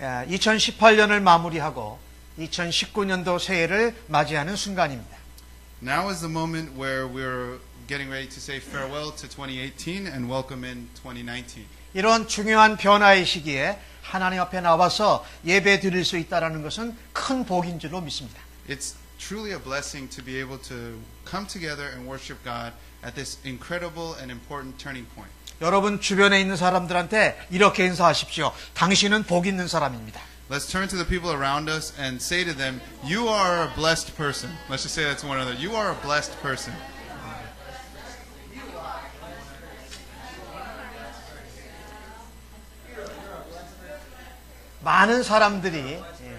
2018년을 마무리하고 2019년도 새해를 맞이하는 순간입니다. Now is the moment where we're getting ready to say farewell to 2018 and welcome in 2019. 이런 중요한 변화의 시기에 하나님 앞에 나와서 예배 드릴 수 있다는 것은 큰 복인 줄로 믿습니다. It's truly a blessing to be able to come together and worship God at this incredible and important turning point. 여러분 주변에 있는 사람들한테 이렇게 인사하십시오. 당신은 복 있는 사람입니다. Let's turn to the people around us and say to them, You are a blessed person. Let's just say that to one another. You are a blessed person. 많은 사람들이 예,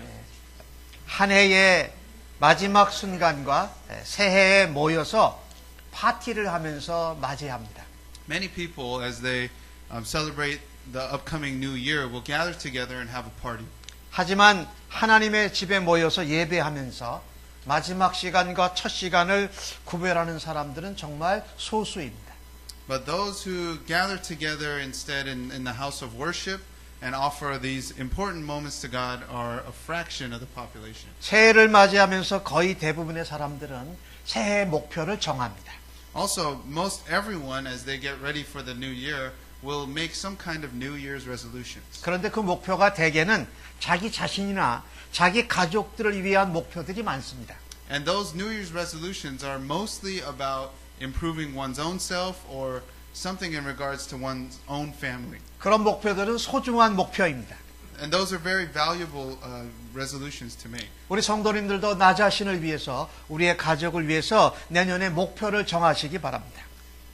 한 해의 마지막 순간과 예, 새해에 모여서 파티를 하면서 맞이합니다. Many people, as they um, celebrate the upcoming new year, will gather together and have a party. 하지만 하나님의 집에 모여서 예배하면서 마지막 시간과 첫 시간을 구별하는 사람들은 정말 소수입니다. But those who gather together instead in, in the house of worship and offer these important moments to God are a fraction of the population. 새해를 맞이하면서 거의 대부분의 사람들은 새해 목표를 정합니다. Also, most everyone, as they get ready for the new year, will make some kind of New Year's resolutions. 그런데 그 목표가 대개는 자기 자신이나 자기 가족들을 위한 목표들이 많습니다. And those New Year's resolutions are mostly about improving one's own self or something in regards to one's own family. 그런 목표들은 소중한 목표입니다. And those are very valuable uh, resolutions to make. 우리 성도님들도 나 자신을 위해서 우리의 가족을 위해서 내년에 목표를 정하시기 바랍니다.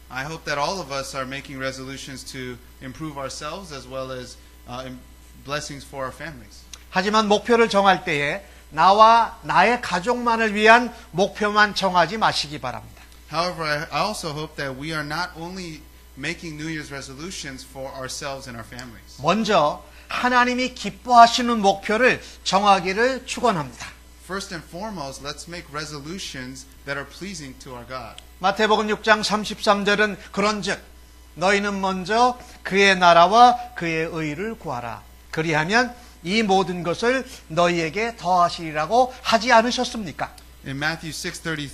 I hope that all of us are making resolutions to improve ourselves as well as uh, im- blessings for our families. 하지만 목표를 정할 때에 나와 나의 가족만을 위한 목표만 정하지 마시기 바랍니다. However, I I also hope that we are not only making New Year's resolutions for ourselves and our families. 먼저 하나님이 기뻐하시는 목표를 정하기를 축원합니다. First and foremost, let's make resolutions that are pleasing to our God. 마태복음 6장 33절은 그런즉 너희는 먼저 그의 나라와 그의 의를 구하라. 그리하면 이 모든 것을 너희에게 더하시리라고 하지 않으셨습니까? In Matthew 6:33,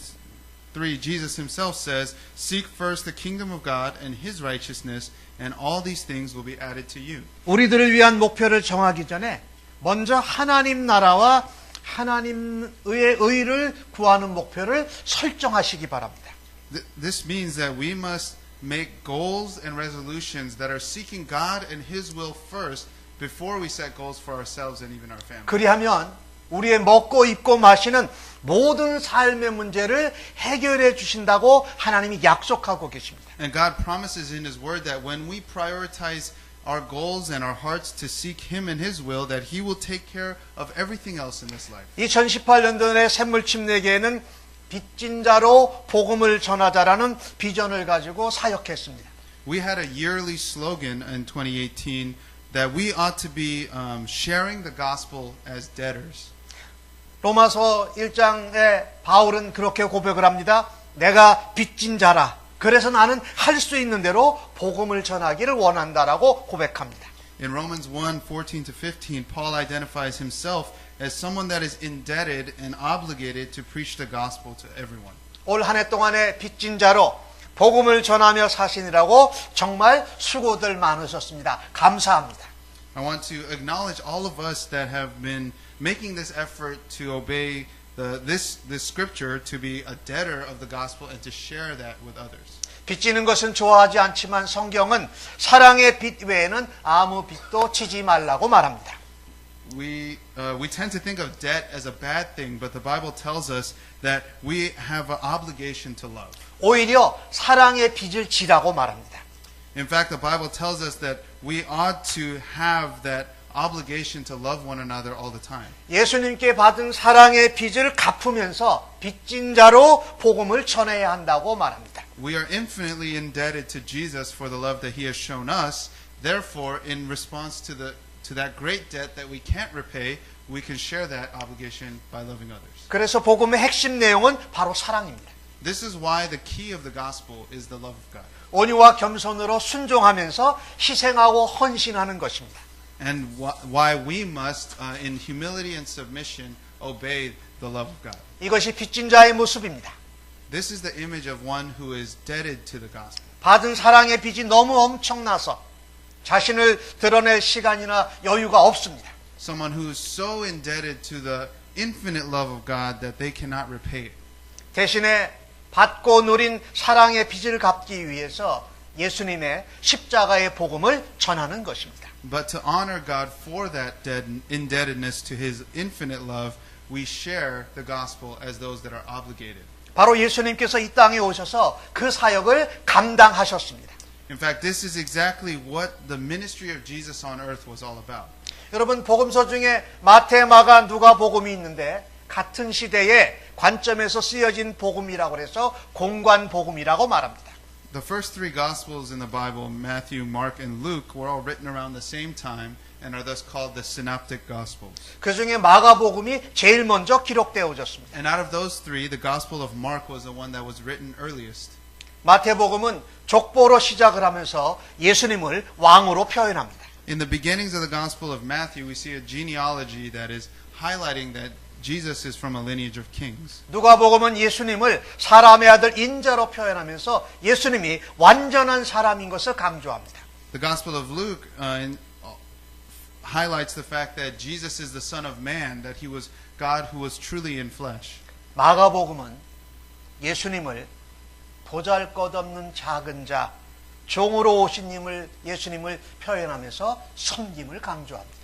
Jesus himself says, "Seek first the kingdom of God and his righteousness, and all these things will be added to you." 우리들을 위한 목표를 정하기 전에 먼저 하나님 나라와 하나님의 의를 구하는 목표를 설정하시기 바랍니다. Th- This means that we must make goals and resolutions that are seeking God and his will first before we set goals for ourselves and even our family. 그리하면 우리의 먹고 입고 마시는 모든 삶의 문제를 해결해 주신다고 하나님이 약속하고 계십니다. And God promises in His Word that when we prioritize our goals and our hearts to seek Him and His will, that He will take care of everything else in this life. 2018년도에 샘물침 내기에는 빚진 자로 복음을 전하자라는 비전을 가지고 사역했습니다. We had a yearly slogan in 2018 that we ought to be um, sharing the gospel as debtors. 로마서 1장에 바울은 그렇게 고백을 합니다. 내가 빚진 자라. 그래서 나는 할 수 있는 대로 복음을 전하기를 원한다라고 고백합니다. In Romans 1 14 to 15, Paul identifies himself as someone that is indebted and obligated to preach the gospel to everyone. 올 한 해 동안에 빚진 자로 복음을 전하며 사시느라고 정말 수고들 많으셨습니다. 감사합니다. I want to acknowledge all of us that have been making this effort to obey the, this, this scripture to be a debtor of the gospel and to share that with others. 빚지는 것은 좋아하지 않지만 성경은 사랑의 빚 외에는 아무 빚도 지지 말라고 말합니다. We, uh, we tend to think of debt as a bad thing, but the Bible tells us that we have an obligation to love. 오히려 사랑의 빚을 지라고 말합니다. In fact, the Bible tells us that we ought to have that obligation to love one another all the time. 예수님께 받은 사랑의 빚을 갚으면서 빚진 자로 복음을 전해야 한다고 말합니다. We are infinitely indebted to Jesus for the love that he has shown us. Therefore, in response to the to that great debt that we can't repay, we can share that obligation by loving others. 그래서 복음의 핵심 내용은 바로 사랑입니다. This is why the key of the gospel is the love of God. 온유와 겸손으로 순종하면서 희생하고 헌신하는 것입니다. and wh- why we must, uh, in humility and submission, obey the love of God. 이것이 빚진 자의 모습입니다. This is the image of one who is indebted to the gospel. 받은 사랑의 빚이 너무 엄청나서 자신을 드러낼 시간이나 여유가 없습니다. Someone who is so indebted to the infinite love of God that they cannot repay it. 대신에 받고 누린 사랑의 빚을 갚기 위해서 예수님의 십자가의 복음을 전하는 것입니다. But to honor God for that dead indebtedness to his infinite love, we share the gospel as those that are obligated. 바로 예수님께서 이 땅에 오셔서 그 사역을 감당하셨습니다. In fact, this is exactly what the ministry of Jesus on earth was all about. 여러분 복음서 중에 마태, 마가, 누가 복음이 있는데 같은 시대의 관점에서 쓰여진 복음이라고 해서 공관 복음이라고 말합니다. The first three gospels in the Bible, Matthew, Mark, and Luke, were all written around the same time and are thus called the synoptic gospels. 그 중에 마가 복음이 제일 먼저 기록되어졌습니다. And out of those three, the gospel of Mark was the one that was written earliest. 마태 복음은 족보로 시작을 하면서 예수님을 왕으로 표현합니다. In the beginnings of the gospel of Matthew, we see a genealogy that is highlighting that Jesus is from a lineage of kings. 누가복음은 예수님을 사람의 아들 인자로 표현하면서 예수님이 완전한 사람인 것을 강조합니다. The Gospel of Luke uh, in, uh, highlights the fact that Jesus is the Son of Man, that he was God who was truly in flesh. 마가복음은 예수님을 보잘것없는 작은 자, 종으로 오신 님을 예수님을 표현하면서 섬김을 강조합니다.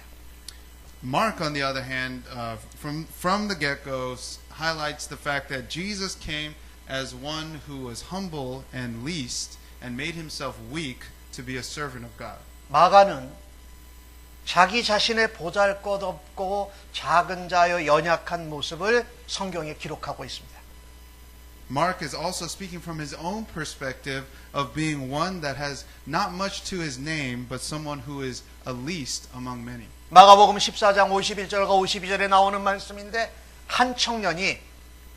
Mark, on the other hand, uh, from from the get-go, highlights the fact that Jesus came as one who was humble and least, and made himself weak to be a servant of God. 마가는 자기 자신의 보잘것없고 작은 자여 연약한 모습을 성경에 기록하고 있습니다. Mark is also speaking from his own perspective of being one that has not much to his name, but someone who is a least among many. 마가복음 14장 51절과 52절에 나오는 말씀인데 한 청년이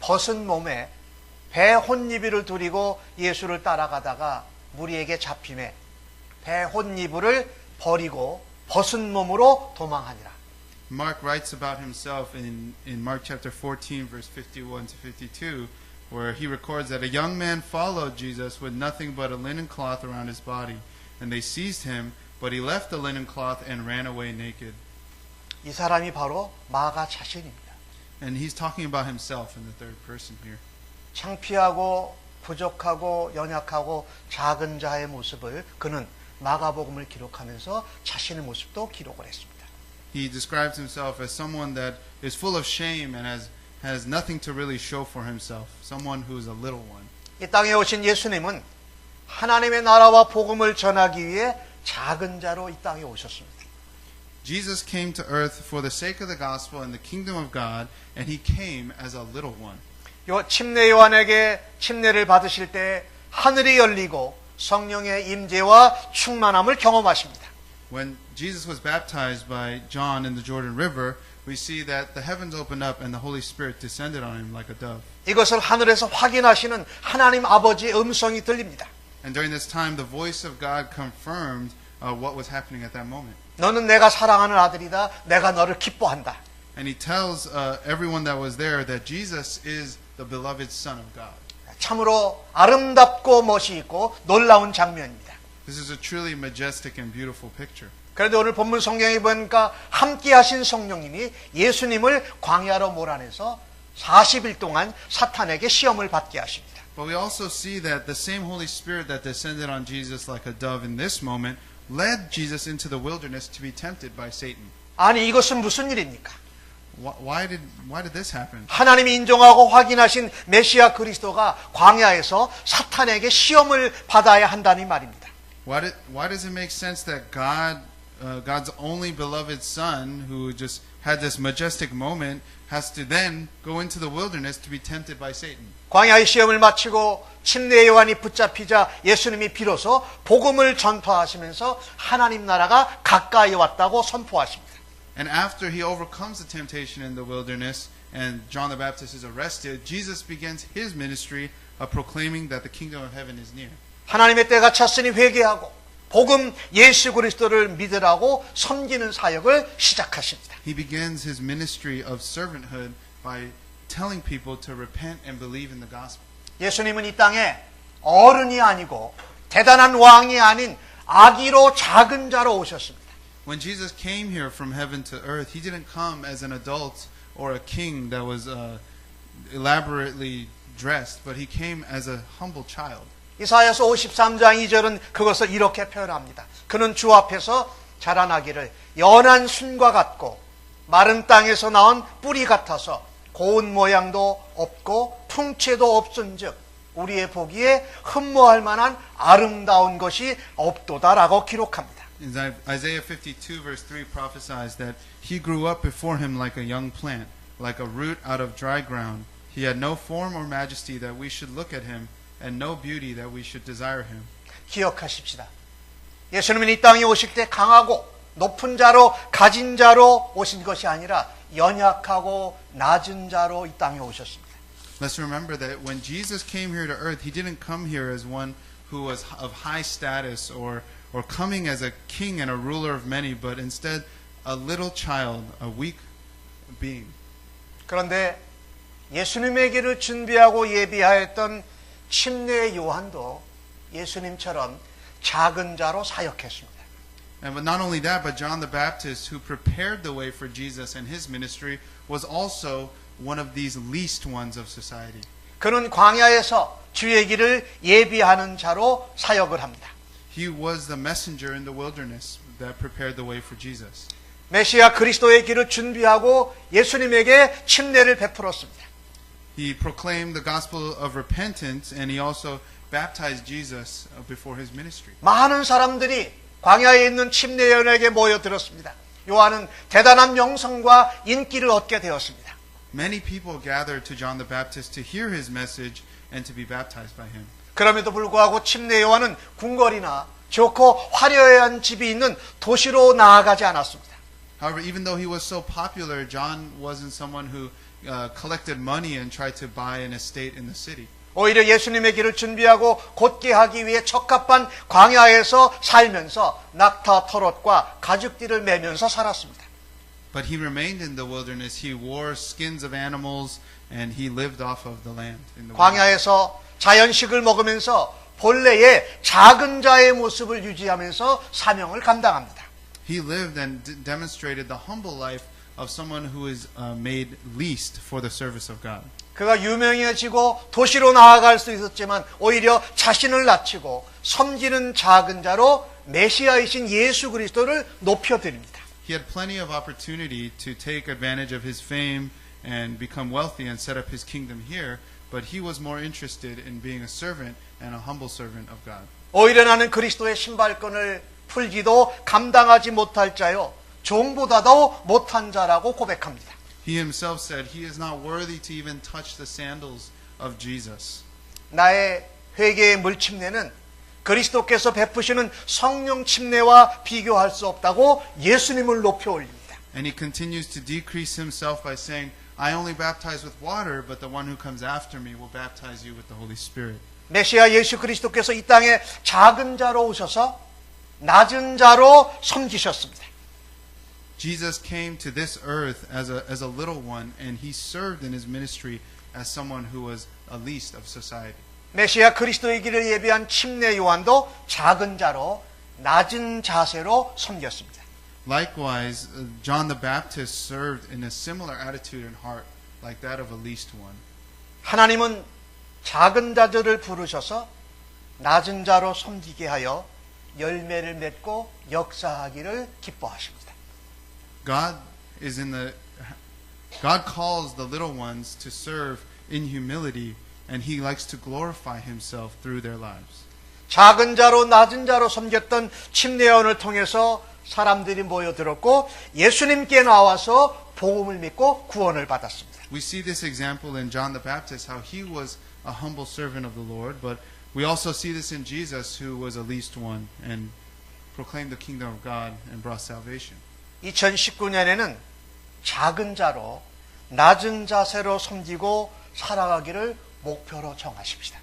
벗은 몸에 배 혼니비를 두리고 예수를 따라가다가 무리에게 잡힘에 배 혼니비를 버리고 벗은 몸으로 도망하니라. Mark writes about himself in, in Mark chapter 14, verse 51 to 52, where he records that a young man followed Jesus with nothing but a linen cloth around his body. And they seized him, but he left the linen cloth and ran away naked. 이 사람이 바로 마가 자신입니다. And he's talking about himself in the third person here. 창피하고 부족하고 연약하고 작은 자의 모습을 그는 마가복음을 기록하면서 자신의 모습도 기록을 했습니다. He describes himself as someone that is full of shame and has, has nothing to really show for himself, someone who is a little one. 이 땅에 오신 예수님은 하나님의 나라와 복음을 전하기 위해 작은 자로 이 땅에 오셨습니다. Jesus came to earth for the sake of the gospel and the kingdom of God, and he came as a little one. 요 침례 요한에게 침례를 받으실 때 하늘이 열리고 성령의 임재와 충만함을 경험하십니다. When Jesus was baptized by John in the Jordan River, we see that the heavens opened up and the Holy Spirit descended on him like a dove. 이것을 하늘에서 확인하시는 하나님 아버지의 음성이 들립니다. And during this time, the voice of God confirmed uh, what was happening at that moment. 너는 내가 사랑하는 아들이다. 내가 너를 기뻐한다. And he tells uh, everyone that was there that Jesus is the beloved Son of God. 참으로 아름답고 멋이 있고 놀라운 장면입니다. This is a truly majestic and beautiful picture. 그런데 오늘 본문 성경에 보니까 함께 하신 성령님이 예수님을 광야로 몰아내서 40일 동안 사탄에게 시험을 받게 하십니다. But we also see that the same Holy Spirit that descended on Jesus like a dove in this moment led Jesus into the wilderness to be tempted by Satan. 아니 이것은 무슨 일입니까? Why, why did why did this happen? 하나님이 인정하고 확인하신 메시아 그리스도가 광야에서 사탄에게 시험을 받아야 한다는 말입니다. Why did why does it make sense that God uh, God's only beloved Son, who just had this majestic moment, has to then go into the wilderness to be tempted by Satan? 광야의 시험을 마치고 침례 요한이 붙잡히자 예수님이 비로소 복음을 전파하시면서 하나님 나라가 가까이 왔다고 선포하십니다. And after he overcomes the temptation in the wilderness and John the Baptist is arrested, Jesus begins his ministry of proclaiming that the kingdom of heaven is near. 하나님의 때가 찼으니 회개하고 복음 예수 그리스도를 믿으라고 섬기는 사역을 시작하십니다. He begins his ministry of servanthood by telling people to repent and believe in the gospel. 예수님은 이 땅에 어른이 아니고 대단한 왕이 아닌 아기로 작은 자로 오셨습니다. When Jesus came here from heaven to earth, he didn't come as an adult or a king that was uh, elaborately dressed, but he came as a humble child. 이사야서 53장 2절은 그것을 이렇게 표현합니다. 그는 주 앞에서 자라나기를 연한 순과 같고 마른 땅에서 나온 뿌리 같아서 고운 모양도 없고 풍채도 없은즉 우리의 보기에 흠모할 만한 아름다운 것이 없도다라고 기록합니다. In Isaiah 52, verse 3 prophesies that he grew up before him like a young plant, like a root out of dry ground. He had no form or majesty that we should look at him, and no beauty that we should desire him. 기억하십시다. 예수님은 이 땅에 오실 때 강하고 높은 자로 가진 자로 오신 것이 아니라 연약하고 낮은 자로 이 땅에 오셨습니다. Let's remember that when Jesus came here to earth, he didn't come here as one who was of high status or, or coming as a king and a ruler of many, but instead a little child, a weak being. 그런데 예수님에게를 준비하고 예비하였던 침례 요한도 예수님처럼 작은 자로 사역했습니다. And but not only that, but John the Baptist, who prepared the way for Jesus and his ministry, was also one of these least ones of society. 그는 광야에서 주의 길을 예비하는 자로 사역을 합니다. He was the messenger in the wilderness that prepared the way for Jesus. 메시아 그리스도의 길을 준비하고 예수님에게 침례를 베풀었습니다. He proclaimed the gospel of repentance and he also baptized Jesus uh, before his ministry. 많은 사람들이 광야에 있는 침례연에게 모여들었습니다. 요한은 대단한 명성과 인기를 얻게 되었습니다. Many people gathered to John the Baptist to hear his message and to be baptized by him. 그럼에도 불구하고 침례 요한은 궁궐이나 좋고 화려한 집이 있는 도시로 나아가지 않았습니다. However, even though he was so popular, John wasn't someone who uh, collected money and tried to buy an estate in the city. 오히려 예수님의 길을 준비하고 곧게 하기 위해 적합한 광야에서 살면서 낙타 털옷과 가죽띠를 매면서 살았습니다. But he remained in the wilderness. He wore skins of animals and he lived off of the land. In the. 광야에서 자연식을 먹으면서 본래의 작은 자의 모습을 유지하면서 사명을 감당합니다. He lived and demonstrated the humble life of someone who is uh, made least for the service of God. 그가 유명해지고 도시로 나아갈 수 있었지만 오히려 자신을 낮추고 섬기는 작은 자로 메시아이신 예수 그리스도를 높여 드립니다. He had plenty of opportunity to take advantage of his fame and become wealthy and set up his kingdom here, but he was more interested in being a servant and a humble servant of God. 오히려 나는 그리스도의 신발끈을 풀기도 감당하지 못할 자요 종보다도 못한 자라고 고백합니다. He himself said he is not worthy to even touch the sandals of Jesus. 나의 회개의 물침례는 그리스도께서 베푸시는 성령 침례와 비교할 수 없다고 예수님을 높여 올립니다. And he continues to decrease himself by saying, I only baptize with water, but the one who comes after me will baptize you with the Holy Spirit. 메시아 예수 그리스도께서 이 땅에 작은 자로 오셔서 낮은 자로 섬기셨습니다. Jesus came to this earth as a, as a little one, and he served in his ministry as someone who was a least of society. 메시아 그리스도의 길을 예비한 침례 요한도 작은 자로 낮은 자세로 섬겼습니다. Likewise, uh, John the Baptist served in a similar attitude and heart, like that of a least one. 하나님은 작은 자들을 부르셔서 낮은 자로 섬기게 하여 열매를 맺고 역사하기를 기뻐하십니다. God is in the God calls the little ones to serve in humility, and he likes to glorify himself through their lives. 작은 자로 낮은 자로 섬겼던 침례원을 통해서 사람들이 모여들었고 예수님께 나와서 복음을 믿고 구원을 받았습니다. We see this example in John the Baptist, how he was a humble servant of the Lord, but we also see this in Jesus, who was a least one and proclaimed the kingdom of God and brought salvation. 2019년에는 작은 자로 낮은 자세로 섬기고 살아가기를 목표로 정하십시다.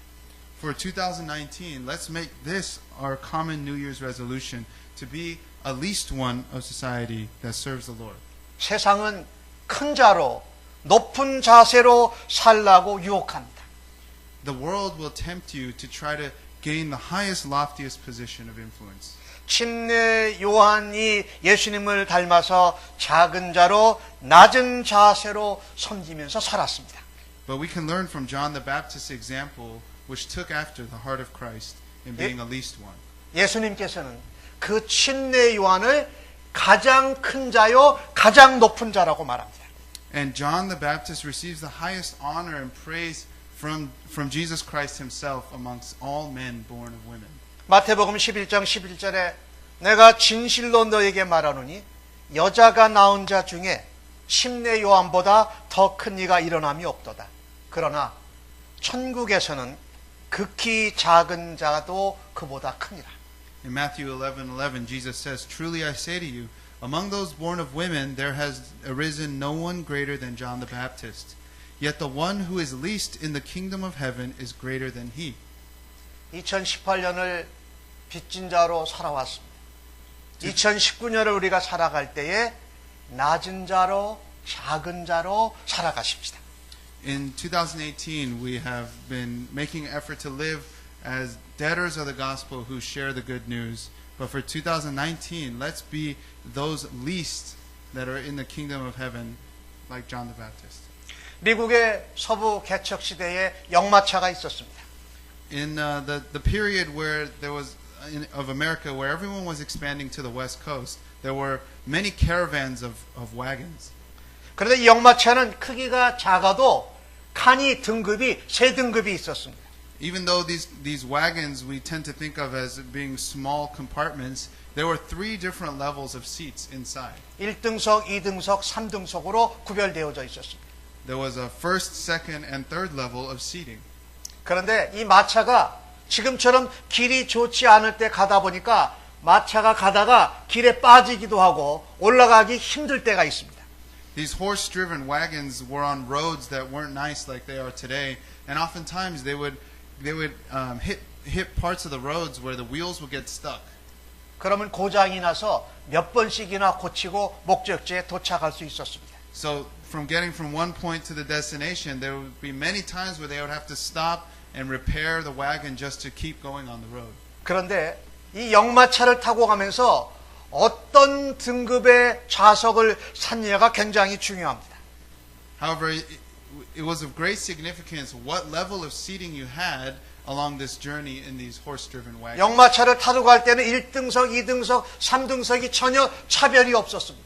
for 2019, let's make this our common New Year's resolution to be at least one of society that serves the Lord. 세상은 큰 자로 높은 자세로 살라고 유혹합니다. The world will tempt you to try to gain the highest, loftiest position of influence. 침례 요한이 예수님을 닮아서 작은 자로 낮은 자세로 섬기면서 살았습니다. But we can learn from John the Baptist's example, which took after the heart of Christ in being at least one. 예수님께서는 그 침례 요한을 가장 큰 자요, 가장 높은 자라고 말합니다. And John the Baptist receives the highest honor and praise from, from Jesus Christ himself amongst all men born of women. 마태복음 11장 11절에 내가 진실로 너에게 말하노니 여자가 낳은 자 중에 침례 요한보다 더 큰 이가 일어남이 없도다. 그러나 천국에서는 극히 작은 자도 그보다 크니라. In Matthew 11:11, Jesus says, "Truly I say to you, among those born of women there has arisen no one greater than John the Baptist. Yet the one who is least in the kingdom of heaven is greater than he." 2018년을 빚진 자로 살아왔습니다. 2019년을 우리가 살아갈 때에 낮은 자로 작은 자로 살아가십시다. In 2018, we have been making effort to live as debtors of the gospel who share the good news. But for 2019, let's be those least that are in the kingdom of heaven, like John the Baptist. 미국의 서부 개척 시대에 역마차가 있었습니다. In uh, the the period where there was in, of America, where everyone was expanding to the west coast, there were many caravans of, of wagons. 그런데 이 역마차는 크기가 작아도 칸이 등급이 세 등급이 있었습니다. Even though these these wagons we tend to think of as being small compartments, there were three different levels of seats inside. 1등석, 2등석, 3등석으로 구별되어져 있었습니다. There was a first, second, and third level of seating. 그런데 이 마차가 지금처럼 길이 좋지 않을 때 가다 보니까 마차가 가다가 길에 빠지기도 하고 올라가기 힘들 때가 있습니다. These horse-driven wagons were on roads that weren't nice like they are today, and oftentimes they would they would um, hit hit parts of the roads where the wheels would get stuck. 그러면 고장이 나서 몇 번씩이나 고치고 목적지에 도착할 수 있었습니다. So from getting from one point to the destination, there would be many times where they would have to stop and repair the wagon just to keep going on the road. 그런데 이 역마차를 타고 가면서 어떤 등급의 좌석을 샀느냐가 굉장히 중요합니다. However, it, it was of great significance what level of seating you had along this journey in these horse-driven wagons. 역마차를 타고 갈 때는 1등석, 2등석, 3등석이 전혀 차별이 없었습니다.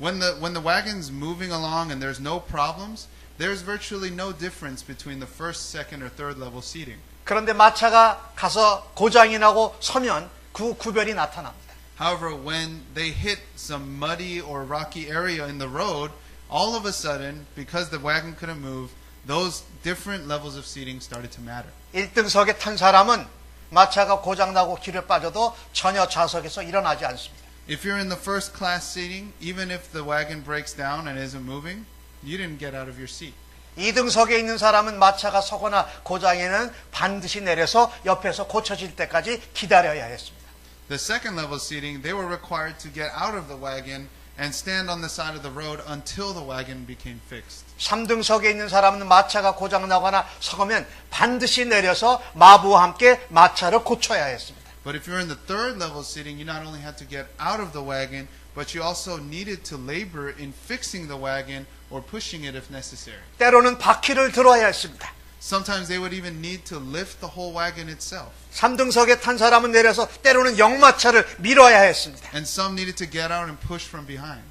When the when the wagon's moving along and there's no problems, there's virtually no difference between the first, second, or third level seating. 그런데 마차가 가서 고장이 나고 서면 그 구별이 나타납니다. However, when they hit some muddy or rocky area in the road, all of a sudden, because the wagon couldn't move, those different levels of seating started to matter. 1등석에 탄 사람은 마차가 고장 나고 길에 빠져도 전혀 좌석에서 일어나지 않습니다. If you're in the first class seating, even if the wagon breaks down and isn't moving, you didn't get out of your seat. 2등석에 있는 사람은 마차가 서거나 고장에는 반드시 내려서 옆에서 고쳐질 때까지 기다려야 했습니다. The second level seating, they were required to get out of the wagon and stand on the side of the road until the wagon became fixed. 3등석에 있는 사람은 마차가 고장 나거나 서거면 반드시 내려서 마부와 함께 마차를 고쳐야 했습니다. But if you're in the third level seating, you not only had to get out of the wagon, but you also needed to labor in fixing the wagon or pushing it if necessary. 때로는 바퀴를 들어야 했습니다. Sometimes they would even need to lift the whole wagon itself. 3등석에 탄 사람은 내려서 때로는 역마차를 밀어야 했습니다. And some needed to get out and push from behind.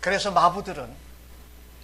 그래서 마부들은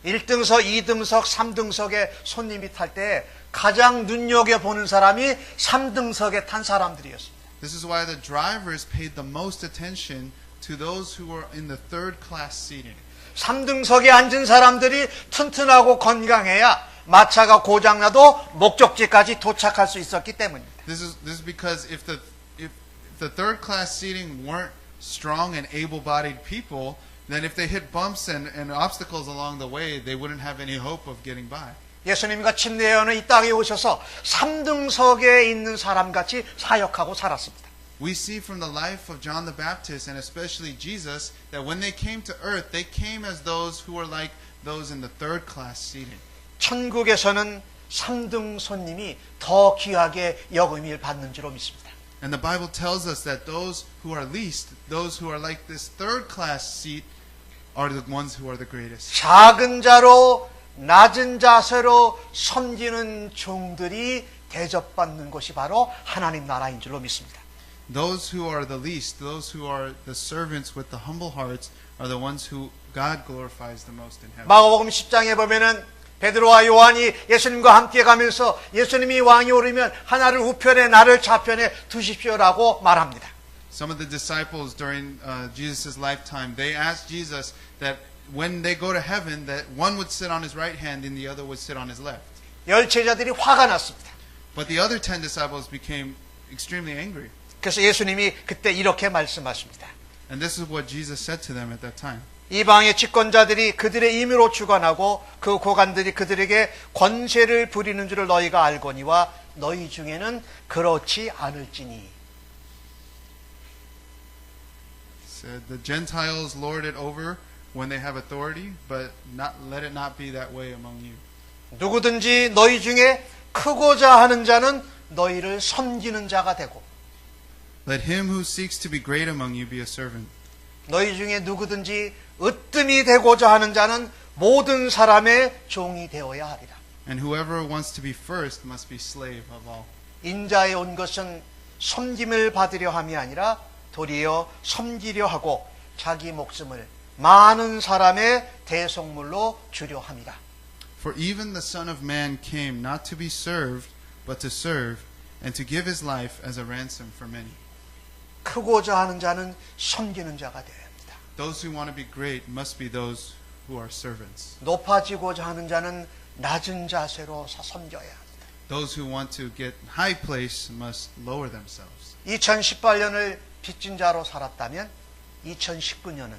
1등석, 2등석, 3등석에 손님이 탈 때 가장 눈여겨보는 사람이 3등석에 탄 사람들이었습니다. This is why the drivers paid the most attention to those who were in the third class seating. 3등석에 앉은 사람들이 튼튼하고 건강해야 마차가 고장나도 목적지까지 도착할 수 있었기 때문입니다. This is this is because if the if, the third class seating weren't strong and able-bodied people, then if they hit bumps and, and obstacles along the way, they wouldn't have any hope of getting by. 예수님과 침례하는 이 땅에 오셔서 3등석에 있는 사람같이 사역하고 살았습니다. We see from the life of John the Baptist and especially Jesus that when they came to earth, they came as those who were like those in the third class seating. 천국에서는 3등 손님이 더 귀하게 여금을 받는 줄로 믿습니다. And the Bible tells us that those who are least, those who are like this third class seat, are the ones who are the greatest. 작은 자로 낮은 자세로 섬기는 종들이 대접받는 것이 바로 하나님 나라인 줄로 믿습니다. Those who are the least, those who are the servants with the humble hearts, are the ones who God glorifies the most in heaven. 마가복음 10장에 보면은 베드로와 요한이 예수님과 함께 가면서 예수님이 왕이 오르면 하나를 우편에 나를 좌편에 두십시오라고 말합니다. Some of the disciples during uh, Jesus' lifetime, they asked Jesus that when they go to heaven, that one would sit on his right hand and the other would sit on his left. 열 제자들이 화가 났습니다. But the other ten disciples became extremely angry. 그래서 예수님이 그때 이렇게 말씀하십니다. And this is what Jesus said to them at that time. 이방의 집권자들이 그들의 임의로 주관하고 그 고관들이 그들에게 권세를 부리는 줄을 너희가 알거니와 너희 중에는 그렇지 않을지니 said the Gentiles lord it over when they have authority, but not let it not be that way among you. 누구든지 너희 중에 크고자 하는 자는 너희를 섬기는 자가 되고 Let him who seeks to be great among you be a servant. 너희 중에 누구든지 으뜸이 되고자 하는 자는 모든 사람의 종이 되어야 하리라. And whoever wants to be first must be slave of all. 인자에 온 것은 섬김을 받으려 함이 아니라 도리어 섬기려 하고 자기 목숨을 많은 사람의 대속물로 주려 함이라. For even the Son of Man came not to be served, but to serve, and to give his life as a ransom for many. 크고자 하는 자는 섬기는 자가 되어야 합니다. Those who want to be great must be those who are servants. 높아지고자 하는 자는 낮은 자세로 서- 섬겨야 합니다. Those who want to get high place must lower themselves. 2018년을 빚진 자로 살았다면 2019년은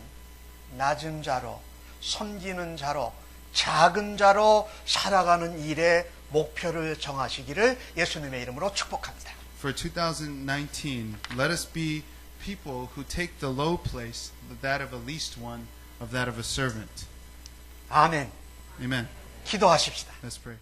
낮은 자로 섬기는 자로 작은 자로 살아가는 일에 목표를 정하시기를 예수님의 이름으로 축복합니다. For 2019, let us be people who take the low place, that of a least one, of that of a servant. 아멘. Amen. 기도하십시다. Let's pray.